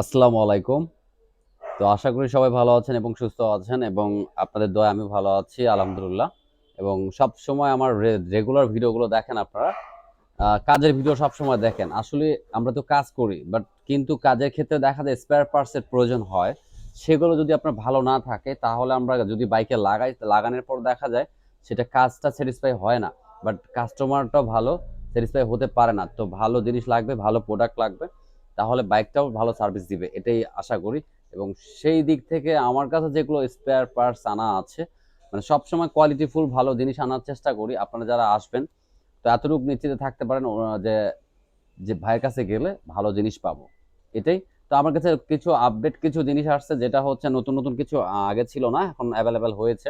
আসসালামু আলাইকুম। তো আশা করি সবাই ভালো আছেন এবং সুস্থ আছেন এবং আপনাদের দয়া আমি ভালো আছি, আলহামদুলিল্লাহ। এবং সব সময় আমার রেগুলার ভিডিওগুলো দেখেন আপনারা। কাজের ভিডিও সব সময় দেখেন। আসলে আমরা তো কাজ করি বাট কিন্তু কাজের ক্ষেত্রে দেখা যায় স্পেয়ার পার্টসের প্রয়োজন হয়। সেগুলো যদি আপনার ভালো না থাকে, তাহলে আমরা যদি বাইকে লাগাই, লাগানোর পর দেখা যায় সেটা কাজটা স্যাটিসফাই হয় না। বাট কাস্টমারটাও ভালো স্যাটিসফাই হতে পারে না। তো ভালো জিনিস লাগবে, ভালো প্রোডাক্ট লাগবে। তাহলে বাইকটাও ভালো সার্ভিস দিবে, এটাই আশা করি। এবং সেই দিক থেকে আমার কাছে যেগুলো স্পেয়ার পার্টস আনা আছে মানে সবসময় কোয়ালিটিফুল ভালো জিনিস আনার চেষ্টা করি। আপনারা যারা আসবেন, তো এতটুকু নিশ্চিত থাকতে পারেন যে যে ভাইয়ের কাছে গেলে ভালো জিনিস পাবো। এটাই। তো আমার কাছে কিছু আপডেট কিছু জিনিস আসছে, যেটা হচ্ছে নতুন নতুন কিছু আগে ছিল না, এখন অ্যাভেলেবেল হয়েছে।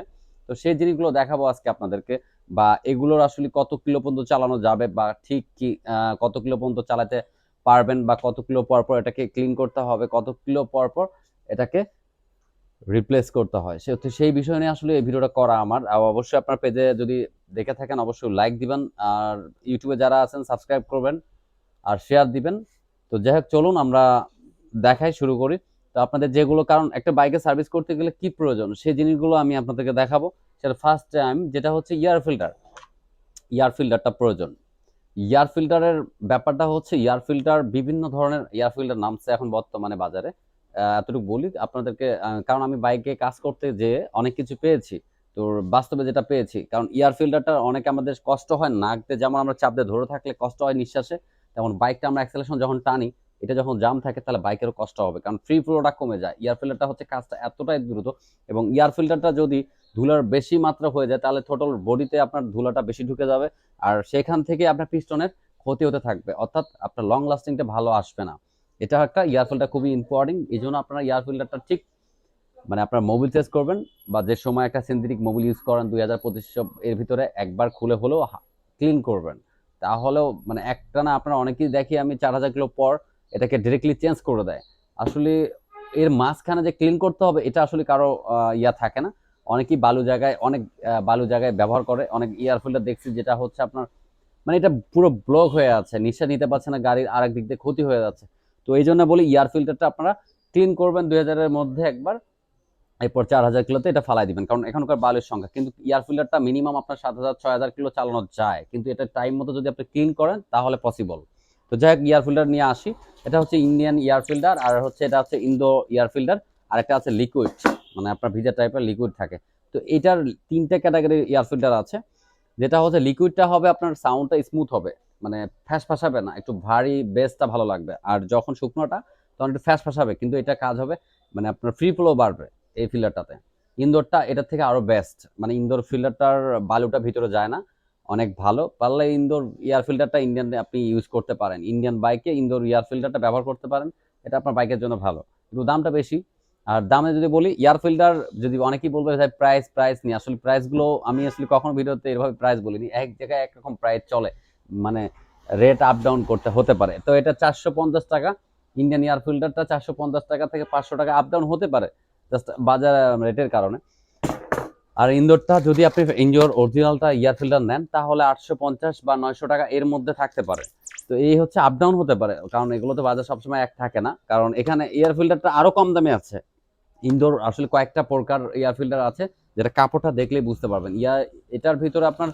তো সেই জিনিসগুলো দেখাবো আজকে আপনাদেরকে, বা এগুলোর আসলে কত কিলো পর্যন্ত চালানো যাবে, বা ঠিক কি কত কিলো পর্যন্ত চালাতে পারবেন বা কত কিলো পর পর এটাকে ক্লিন করতে হবে, কত কিলো পর পর এটাকে রিপ্লেস করতে হয়। সে সেই বিষয় নিয়ে আসলে এই ভিডিওটা করা আমার। অবশ্যই আপনার পেজে যদি দেখে থাকেন, অবশ্যই লাইক দিবেন। আর ইউটিউবে যারা আছেন সাবস্ক্রাইব করবেন আর শেয়ার দিবেন। তো যাই হোক, চলুন আমরা দেখাই শুরু করি। তো আপনাদের যেগুলো, কারণ একটা বাইকে সার্ভিস করতে গেলে কি প্রয়োজন? সেই জিনিসগুলো আমি আপনাদেরকে দেখাবো। সেটা ফার্স্ট টাইম যেটা হচ্ছে ইয়ার ফিল্টার ইয়ার ফিল্টারটা প্রয়োজন। এয়ার ফিল্টারের ব্যাপারটা হচ্ছে এয়ার ফিল্টার বিভিন্ন ধরনের এয়ার ফিল্টার নামছে এখন বর্তমানে বাজারে। এতটুকু বলি আপনাদেরকে কারণ আমি বাইকে কাজ করতে যেয়ে অনেক কিছু পেয়েছি। তো বাস্তবে যেটা পেয়েছি, কারণ এয়ার ফিল্টারটা অনেক আমাদের কষ্ট হয় নাক দিয়ে যেমন আমরা চাপ দিয়ে ধরে থাকলে কষ্ট হয় নিঃশ্বাসে, তেমন বাইকটা আমরা অ্যাক্সেলেশন যখন টানি, এটা যখন জাম থাকে তাহলে বাইকেরও কষ্ট হবে, কারণ ফ্রি ফ্লোটা কমে যায়। এয়ার ফিল্টারটা হচ্ছে কাজটা এতটাই দ্রুত এবং এয়ার ফিল্টারটা যদি ধুলার বেশি মাত্রা হয়ে যায়, তাহলে টোটাল বডিতে আপনার ধুলাটা বেশি ঢুকে যাবে আর সেখান থেকে আপনার পিস্টনের ক্ষতি হতে থাকবে। অর্থাৎ আপনার লং লাস্টিংটা ভালো আসবে না। এটা একটা ইয়ার ফিল্টার খুবই ইম্পর্টেন্ট এই জন্য আপনারা ইয়ার ফিল্টারটা ঠিক মানে আপনার মোবিল চেঞ্জ করবেন বা যে সময় একটা সিনথেটিক মোবিল ইউজ করেন দুই হাজার পঁচিশশো, এর ভিতরে একবার খুলে হলেও ক্লিন করবেন। তাহলেও মানে একটা না আপনার অনেকেই দেখি আমি চার হাজার কিলো পর এটাকে ডিরেক্টলি চেঞ্জ করে দেয়। আসলে এর মাঝখানে যে ক্লিন করতে হবে, এটা আসলে কারও ইয়া থাকে না। অনেকেই বালু জায়গায়, অনেক বালু জায়গায় ব্যবহার করে, অনেক ইয়ার ফিল্টার দেখছি যেটা হচ্ছে আপনার মানে এটা পুরো ব্লক হয়ে আছে, নিঃশ্বাস নিতে পারছে না, গাড়ির আরেক দিক দিয়ে ক্ষতি হয়ে যাচ্ছে। তো এই জন্য বলি ইয়ার ফিল্টারটা আপনারা ক্লিন করবেন দুই হাজারের মধ্যে একবার, এরপর চার হাজার কিলোতে এটা ফালাই দিবেন, কারণ এখনকার বালুর সংখ্যা, কিন্তু ইয়ার ফিল্টারটা মিনিমাম আপনার সাত হাজার, ছয় হাজার কিলো চালানো যায়, কিন্তু এটা টাইম মতো যদি আপনি ক্লিন করেন, তাহলে পসিবল তো যাই হোক ইয়ার ফিল্টার নিয়ে আসি, এটা হচ্ছে ইন্ডিয়ান ইয়ার ফিল্টার আর হচ্ছে এটা হচ্ছে ইন্দো ইয়ার ফিল্টার আর একটা আছে লিকুইড মানে আপনার ভিজা টাইপের লিকুইড থাকে। তো এটার তিনটে ক্যাটাগরির এয়ার ফিল্টার আছে। যেটা হচ্ছে লিকুইডটা হবে আপনার সাউন্ডটা স্মুথ হবে মানে ফ্যাস ফাঁসাবে না, একটু ভারী বেসটা ভালো লাগবে। আর যখন শুকনোটা, তখন একটু ফ্যাস ফাঁসাবে, কিন্তু এটা কাজ হবে মানে আপনার ফ্রি ফ্লো বাড়বে এই ফিল্টারটাতে ইনডোরটা এটার থেকে আরও বেস্ট মানে ইন্দোর ফিল্টারটার বালুটা ভিতরে যায় না, অনেক ভালো। পারলে ইন্দোর এয়ার ফিল্টারটা ইন্ডিয়ান আপনি ইউজ করতে পারেন। ইন্ডিয়ান বাইকে ইন্দোর এয়ার ফিল্টারটা ব্যবহার করতে পারেন, এটা আপনার বাইকের জন্য ভালো। কিন্তু দামটা বেশি আর দামে যদি বলি এয়ার ফিল্টার যদি অনেকেই বলবে ভাই প্রাইস প্রাইস নিয়ে আসলে প্রাইসগুলো আমি আসলে কখনো ভিডিওতে এভাবে প্রাইস বলিনি। এক জায়গায় একরকম প্রাইস চলে। মানে রেট আপ ডাউন করতে হতে পারে। তো এটা চারশো পঞ্চাশ টাকা। ইন্ডিয়ান এয়ার ফিল্টারটা চারশো পঞ্চাশ টাকা থেকে পাঁচশো টাকা আপ ডাউন হতে পারে। জাস্ট বাজার রেটের কারণে। আর ইন্দোরটা যদি আপনি ইনজোর অরিজিনালটা ইয়ার ফিল্টার নেন, তাহলে আটশো পঞ্চাশ বা নয়শো টাকা এর মধ্যে থাকতে পারে। তো এই হচ্ছে আপ ডাউন হতে পারে। কারণ এগুলো তো বাজার সবসময় এক থাকে না। কারণ এখানে এয়ার ফিল্টারটা আরও কম দামে আছে। ইনডোর আসলে কয়েকটা প্রকার এয়ার ফিল্টার আছে, যেটা কাপড়টা দেখলেই বুঝতে পারবেন। ইয়া, এটার ভিতরে আপনার,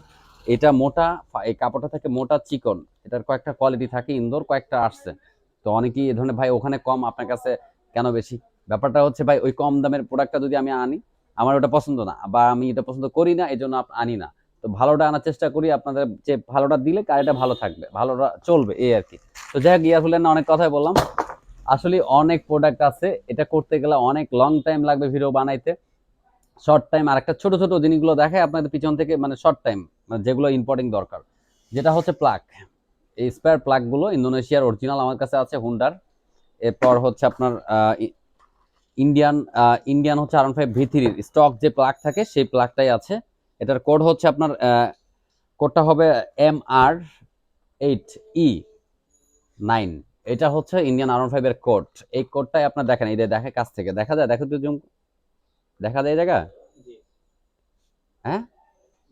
এটা মোটা এই কাপড়টা থেকে মোটা চিকন, এটার কয়েকটা কোয়ালিটি থাকে ইনডোর কয়েকটা আসছে। তো অনেকেই এ ধরনের, ভাই, ওখানে কম, আপনার কাছে কেন বেশি? ব্যাপারটা হচ্ছে, ভাই, ওই কম দামের প্রোডাক্টটা যদি আমি আনি, আমার ওটা পছন্দ না, বা আমি এটা পছন্দ করি না এই জন্য আনি না। তো ভালোটা আনার চেষ্টা করি, আপনাদের যে ভালোটা দিলে গাড়িটা ভালো থাকবে, ভালোটা চলবে, এই আর কি। তো যাই হোক ইয়ার ফুলের না অনেক কথাই বললাম। আসলে অনেক প্রোডাক্ট আছে, এটা করতে গেলে অনেক লং টাইম লাগবে ভিডিও বানাইতে। শর্ট টাইম আর একটা ছোট ছোট জিনিসগুলো দেখায় আপনাদের পিছন থেকে মানে শর্ট টাইম মানে যেগুলো ইম্পর্টেন্ট দরকার। যেটা হচ্ছে প্লাগ এই স্পেয়ার প্লাগগুলো ইন্দোনেশিয়ার অরিজিনাল আমার কাছে আছে হুন্ডার এরপর হচ্ছে আপনার ইন্ডিয়ান ইন্ডিয়ান হচ্ছে আর ফাইভ ভি থ্রির স্টক যে প্লাগ থাকে, সেই প্লাগটাই আছে। এটার কোড হচ্ছে আপনার কোডটা হবে M R eight E nine এটা হচ্ছে ইন্ডিয়ান আর ফাইভ এর কোড। এই কোডটাই আপনার দেখেন এই দেখে কাছ থেকে। দেখা যায় দেখো তো জুম দেখা যায় জায়গা? হ্যাঁ?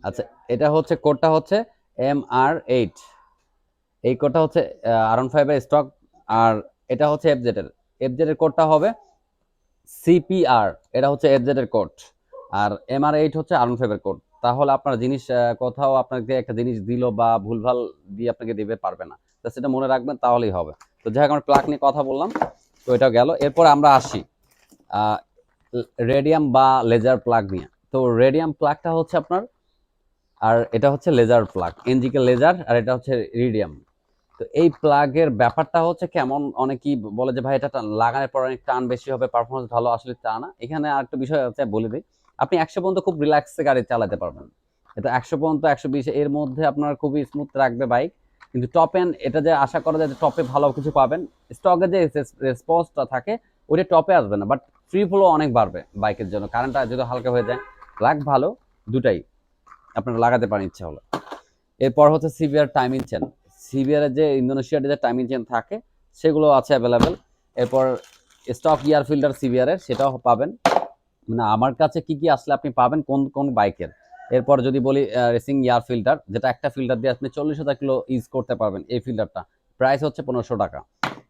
আচ্ছা এটা হচ্ছে কোডটা হচ্ছে এম আর এইট এই কোডটা হচ্ছে আর ফাইভ এর স্টক আর এটা হচ্ছে এফজেড এর। এফজেড এর কোডটা হবে সিপিআর এটা হচ্ছে এফজেড এর কোড। আর এম আর এইট হচ্ছে আরন ফাইভের কোড। তাহলে আপনার জিনিস কোথাও আপনাকে একটা জিনিস দিল বা ভুলভাল দিয়ে আপনাকে দিবে পারবে না। তো সেটা মনে রাখবেন, তাহলেই হবে। তো যাই হোক, আমরা প্লাগ নিয়ে কথা বললাম, তো এটা গেল। এরপর আমরা আসি রেডিয়াম বা লেজার প্লাগ নিয়ে। তো রেডিয়াম প্লাগটা হচ্ছে আপনার, আর এটা হচ্ছে লেজার প্লাগ এনজিকে লেজার আর এটা হচ্ছে রিডিয়াম তো এই প্লাগের ব্যাপারটা হচ্ছে কেমন? অনেকেই বলে যে, ভাই এটা লাগানোর পর অনেক টান বেশি হবে পারফরমেন্স ভালো আসলে তা না। এখানে আরেকটা বিষয় আছে, বলে দিই। আপনি একশো পর্যন্ত খুব রিল্যাক্সে গাড়ি চালাতে পারবেন। এটা একশো পর্যন্ত, একশো বিশ, এর মধ্যে আপনার খুবই স্মুথ রাখবে বাইক কিন্তু টপ এন্ড এটা যে আশা করা যায় যে টপে ভালো কিছু পাবেন স্টকে যে রেসপন্সটা থাকে, ওইটা টপে আসবে না। বাট ফ্রি ফ্লো অনেক বাড়বে বাইকের জন্য। কারেন্টটা যদি হালকা হয়ে যায়, লাগ ভালো, দুটাই আপনারা লাগাতে পারেন ইচ্ছা হলো। এরপর হচ্ছে সিভিয়ার টাইমিং চেন সিভিয়ারের যে ইন্দোনেশিয়াতে যে টাইমিং চেন থাকে, সেগুলো আছে অ্যাভেলেবেল এরপর স্টক ইয়ার ফিল্টার সিভিয়ারের সেটাও পাবেন। মানে আমার কাছে কি কি আসলে আপনি পাবেন, কোন কোন বাইকের? এরপর যদি বলি রেসিং ইয়ার ফিল্টার যেটা একটা ফিল্টার দিয়ে আপনি চল্লিশ হাজার কিলো ইউজ করতে পারবেন এই ফিল্টারটা প্রাইস হচ্ছে পনেরোশো টাকা।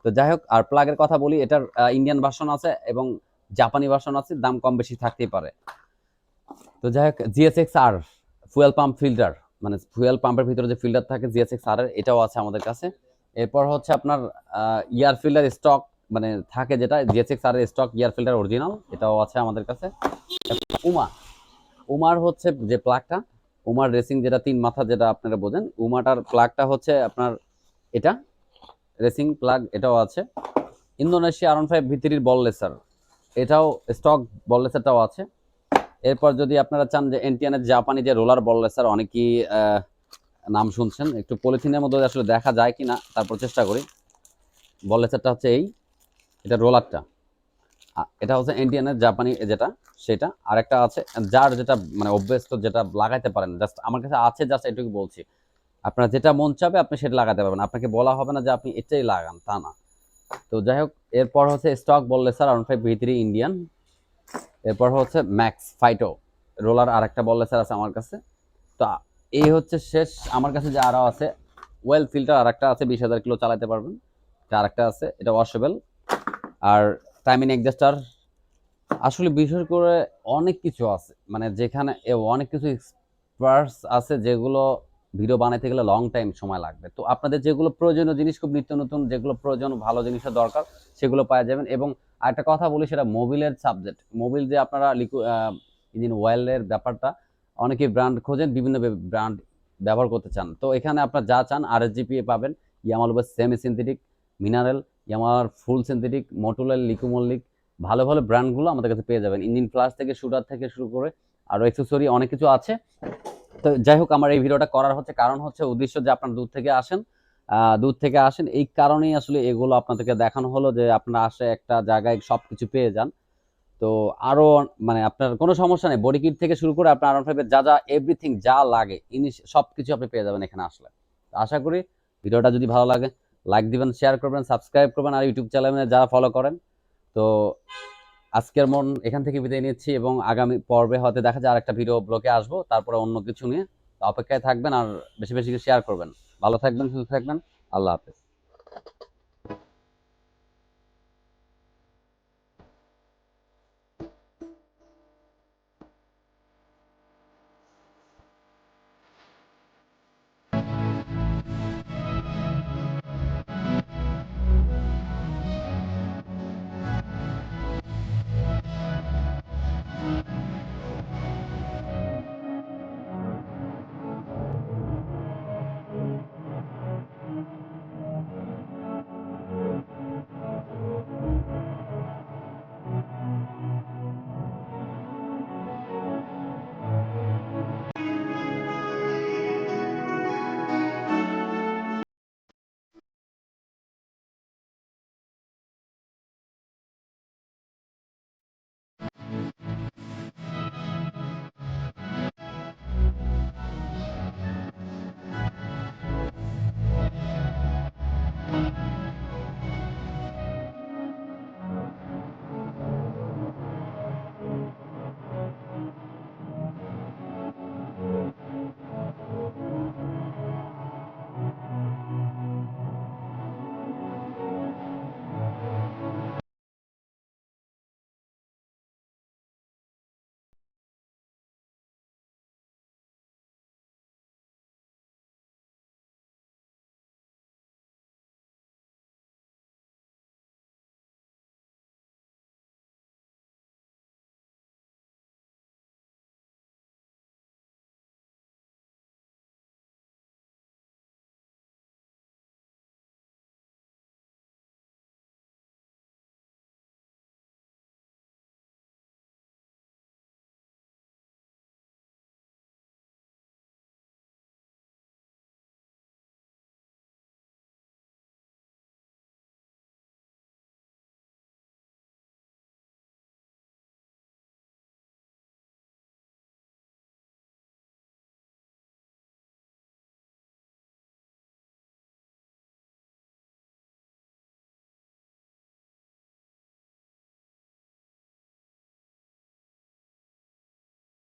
তো যাই হোক, আর প্লাগের কথা বলি, এটার ইন্ডিয়ান ভার্সন আছে এবং জাপানি ভার্সন আছে, দাম কম বেশি থাকতেই পারে। তো যাই হোক জিএসএক্স আর ফুয়েল পাম্প ফিল্টার মানে ফুয়েল পাম্পের ভিতরে যে ফিল্টার থাকে জিএসএক্স আর এটাও আছে আমাদের কাছে। এরপর হচ্ছে আপনার ইয়ার ফিল্টার স্টক মানে থাকে যেটা GSX R stock air filter original এটাও আছে আমাদের কাছে। উমা উমার হচ্ছে যে প্লাগটা উমার রেসিং যেটা তিন মাথা যেটা আপনারা বোঝেন উমাটার প্লাগটা হচ্ছে আপনার এটা রেসিং প্লাগ এটাও আছে। ইন্দোনেশিয়া আরন ফাইভ ভিতরির বল লেসার এটাও স্টক বল লেসারটাও আছে। এরপর যদি আপনারা চান যে এনটিএনের জাপানি যে রোলার বল লেসার অনেকেই নাম শুনছেন, একটু পলিথিনের মধ্যে আসলে দেখা যায় কি না তারপর চেষ্টা করি। বল লেসারটা হচ্ছে এই। এটা রোলারটা। এটা হচ্ছে ইন্ডিয়ানের জাপানি যেটা, সেটা। আর একটা আছে, যার যেটা মানে অভ্যস্ত যেটা লাগাইতে পারেন। জাস্ট আমার কাছে আছে জাস্ট এটুকু বলছি। আপনার যেটা মন চাবে, আপনি সেটা লাগাতে পারবেন। আপনাকে বলা হবে না যে আপনি এটাই লাগান, তা না। তো যাই হোক, এরপর হচ্ছে স্টক বললে স্যার আরন ফাইভ ভি থ্রি ইন্ডিয়ান এরপর হচ্ছে ম্যাক্স ফাইটো রোলার আর একটা বললে স্যার আছে আমার কাছে। তো, এই হচ্ছে শেষ। আমার কাছে যে আরও আছে ওয়েল ফিল্টার আর একটা আছে, বিশ হাজার কিলো চালাতে পারবেন। আর একটা আছে, এটা ওয়াশেবল আর টাইমিং অ্যাডজাস্টার আসলে বিশেষ করে অনেক কিছু আছে। মানে যেখানে অনেক কিছু এক্সপার্টস আছে যেগুলো ভিডিও বানাইতে গেলে লং টাইম সময় লাগবে। তো আপনাদের যেগুলো প্রয়োজনীয় জিনিস, খুব নিত্য নতুন যেগুলো প্রয়োজন, ভালো জিনিসের দরকার, সেগুলো পাওয়া যাবেন। এবং আরেকটা কথা বলি সেটা মোবিলের সাবজেক্ট মোবিল যে আপনারা লিকু ইঞ্জিন ওয়েলের ব্যাপারটা অনেকে ব্র্যান্ড খোঁজেন, বিভিন্ন ব্র্যান্ড ব্যবহার করতে চান। তো এখানে আপনার যা চান আর পাবেন Yamal semi synthetic mineral ইয়ামার full synthetic মোটুলের লিকুমল্লিক ভালো ভালো ব্র্যান্ডগুলো আমাদের কাছে পেয়ে যাবেন। ইঞ্জিন ফ্লাশ থেকে শুটার থেকে শুরু করে আরও অ্যাক্সেসরি অনেক কিছু আছে। তো যাই হোক, আমার এই ভিডিওটা করার হচ্ছে কারণ হচ্ছে উদ্দেশ্য যে আপনার দূর থেকে আসেন। দূর থেকে আসেন। এই কারণেই আসলে এগুলো আপনাদেরকে দেখানো হলো যে আপনারা আসে একটা জায়গায় সব কিছু পেয়ে যান। তো আরও মানে আপনার কোনো সমস্যা নেই। বডি কিট থেকে শুরু করে আপনার আরন ফাইভের যা যা এভরিথিং যা লাগে, ইনিশ সব কিছু আপনি পেয়ে যাবেন এখানে আসলে। আশা করি ভিডিওটা যদি ভালো লাগে লাইক দিবেন শেয়ার করবেন সাবস্ক্রাইব করবেন আর ইউটিউব চ্যানেলে যারা ফলো করেন। তো আজকের মন এখান থেকে বিদায় নিচ্ছি এবং আগামী পর্বে হয়তো দেখা যায় আর একটা ভিডিও ব্লকে আসব, তারপরে অন্য কিছু নিয়ে। অপেক্ষায় থাকবেন আর বেশি বেশি শেয়ার করবেন। ভালো থাকবেন, সুস্থ থাকবেন। আল্লাহ হাফেজ।